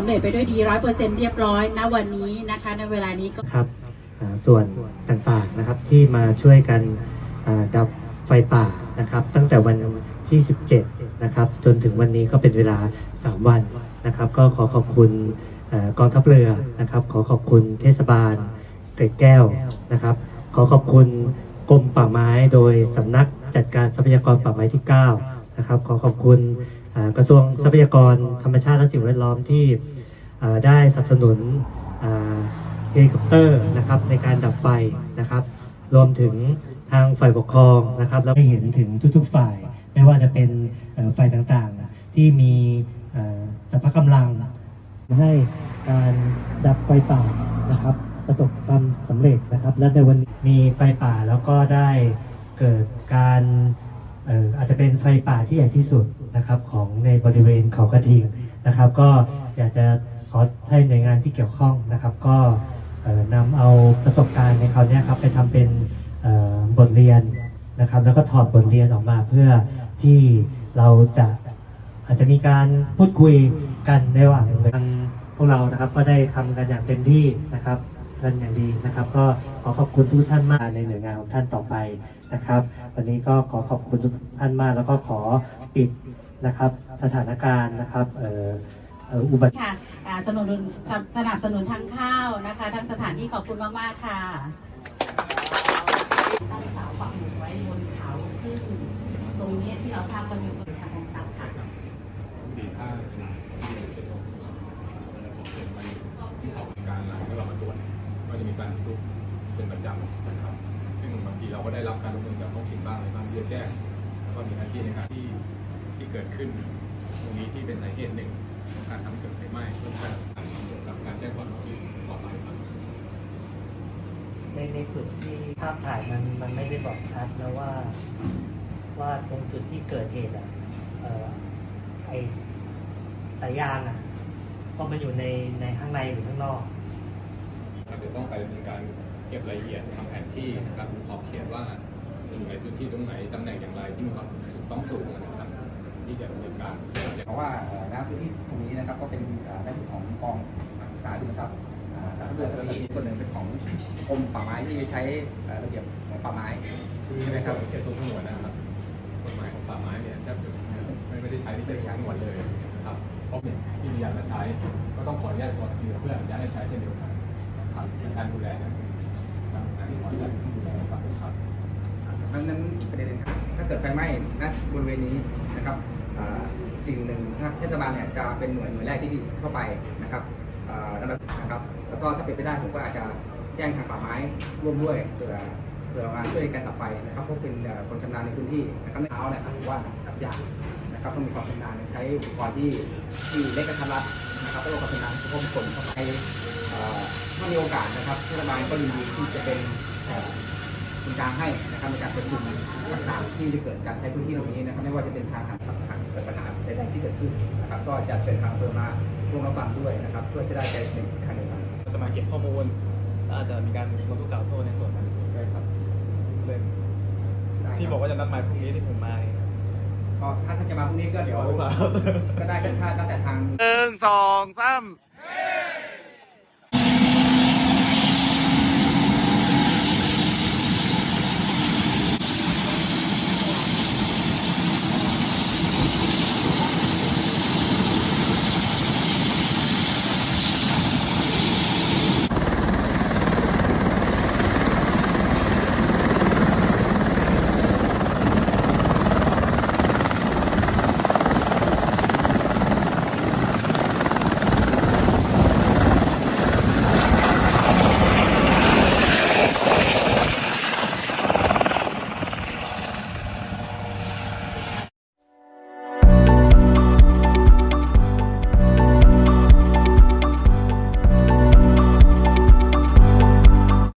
ำเร็จไปด้วยดีร้อยเปอร์เซ็นต์เรียบร้อยณวันนี้นะคะในเวลานี้ก็ครับส่วนต่างๆนะครับที่มาช่วยกันดับไฟป่านะครับ ตั้งแต่วันที่ 17 นะครับ จนถึงวันนี้ก็เป็นเวลา 3 วันนะครับ ก็ขอขอบคุณอกองทัพเรือนะครับ ขอขอบคุณเทศบาลเกร็ดแก้วนะครับ ขอขอบคุณกรมป่าไม้โดยสำนักจัดการทรัพยากรป่าไม้ที่ 9 นะครับ ขอขอบคุณกระทรวงทรัพยากรธรรมชาติและสิ่งแวดล้อมที่ได้สนับสนุนเฮลิคอปเตอร์นะครับในการดับไฟนะครับ รวมถึงทางฝ่ายปกครองนะครับแล้วได้เห็นถึงทุกๆฝ่าย ไม่ว่าจะเป็นฝ่ายต่างๆ ที่มีสรรพกำลังให้การดับไฟป่านะครับ ประสบความสำเร็จนะครับ และในวันนี้มีไฟป่าแล้วก็ได้เกิดการ อาจจะเป็นไฟป่าที่ใหญ่ที่สุดนะครับของในบริเวณเขากระทิงนะครับ ก็อยากจะขอให้หน่วยงานที่เกี่ยวข้องนะครับ ก็นำเอาประสบการณ์ในคราวนี้ครับไปทำเป็นบทเรียนนะครับ แล้วก็ถอดบทเรียนออกมาเพื่อที่เราจะอาจจะมีการพูดคุยกันในระหว่างทางพวกเรานะครับ ก็ได้ทำกันอย่างเต็มที่นะครับ กันอย่างดีนะครับ ก็ขอขอบคุณทุกท่านมากในหน่วยงานของท่านต่อไปนะครับ วันนี้ก็ขอขอบคุณทุกท่านมากแล้วก็ขอปิดนะครับสถานการณ์นะครับเอ่อเอ่ออุบัติค่ะอ่าสนับสนุนสนับสนุนทางข้าวนะคะทั้งสถานที่ขอบคุณมากๆค่ะตั้งเสาปักหมุดไว้บนเขาซึ่งตรงเนี้ยที่เราทำกันอยู่บนทางของสัตว์ค่ะดีถ้าเป็นส่งผมเห็นมันที่ออกการหลังแล้วเรามาตรวจก็ จะมีการทุกเป็นประจำนะครับ ซึ่งบางทีเราก็ได้รับการร่วมมือจากท้องถิ่นบ้างในบ้างที่จะแจ้งแล้วก็มีหน้าที่ในการที่ที่เกิดขึ้น ตรงนี้ที่เป็นสาเหตุหนึ่งของการทำเกิดไฟไหม้เพื่อการเกี่ยวกับการแจ้งความร้องทุกข์ต่อไปครับในในจุดที่ภาพถ่ายมันมันไม่ได้บอกชัดนะว่า ว่าตรงจุดที่เกิดเหตุอะเอ่อไอสายยางอะก็มันอยู่ในในข้างในหรือข้างนอก เราจะต้องไปดำเนินการเก็บรายละเอียดทำแผนที่นะครับขอบเขตว่าอยู่ในพื้นที่ตรงไหนตำแหน่งอย่างไรที่มีความถูกต้องสูงนะครับ ที่จะดำเนินการเพราะว่าเอ่อณพื้นที่ตรงนี้นะครับก็เป็นเอ่อหน้าที่ของกองสาธารณทรัพย์อ่าสาธารณสุขส่วนหนึ่งเป็นของกรมป่าไม้ที่ใช้เอ่อระเบียบของป่าไม้คือในส่วนเขตสงวนนะครับกฎหมายของป่าไม้เนี่ยแทบจะไม่ไม่ได้ใช้ที่เขตสงวนเลยนะครับเพราะเนี่ยที่มีอยากจะใช้ก็ต้องขออนุญาตก่อนเพื่ออนุญาตให้ใช้เช่นเดียวกัน ครับในการดูแลนะทางการที่ขออนุญาตดูแลครับครับนั้นนั้นอีกประเด็นหนึงครับถ้าเกิดไฟไหม้ณบริเวณนี้นะครับสิ่งหนึ่งถ้าเทศบาลเนี่ยจะเป็นหน่วยหน่วยแรกที่เข้าไปนะครับระดับนะครับแล้วก็ถ้าเป็นไปได้ผมก็อาจจะแจ้งทางป่าไม้ร่วมด้วยเผื่อเผื่อมาช่วยกันดับไฟนะครับเพราะเป็นคนชำนาญในพื้นที่นะครับเท้าเนี่ยครับว่าตัดยากนะครับต้องมีความชำนาญใช้อุปกรณ์ที่ที่เล็กกระทัดรัดนะครับแล้วก็ความชำนาญ ราะคนเข้าไปเอ่อถ้ามีโอกาสนะครับเทศบาลก็ยินดีที่จะเป็นเอ่อเป็นกลางให้นะครับในการประชุมต่างๆที่จะเกิดการใช้พื้นที่ตรงนี้นะครับไม่ว่าจะเป็นทางทางทางเกิดปัญหาใดๆที่เกิดขึ้นนะครับก็จะเชิญทางอำเภอมาร่วมรับฟังด้วยนะครับเพื่อจะได้ใจสนิททางเดียวกันจะมาเก็บข้อมูลแล้วอาจจะมีการลงทุกกล่าวโทษในส่วนนั้นด้วยครับเลยที่บอกว่าจะนัดหมายพรุ่งนี้ที่ผมมาเนี่ยก็ถ้าท่านจะมาพรุ่งนี้ก็เดี๋ยวขอหรือเปล่าก็ได้เป็นค่าตั้งแต่ทางหนึ่งสองสาม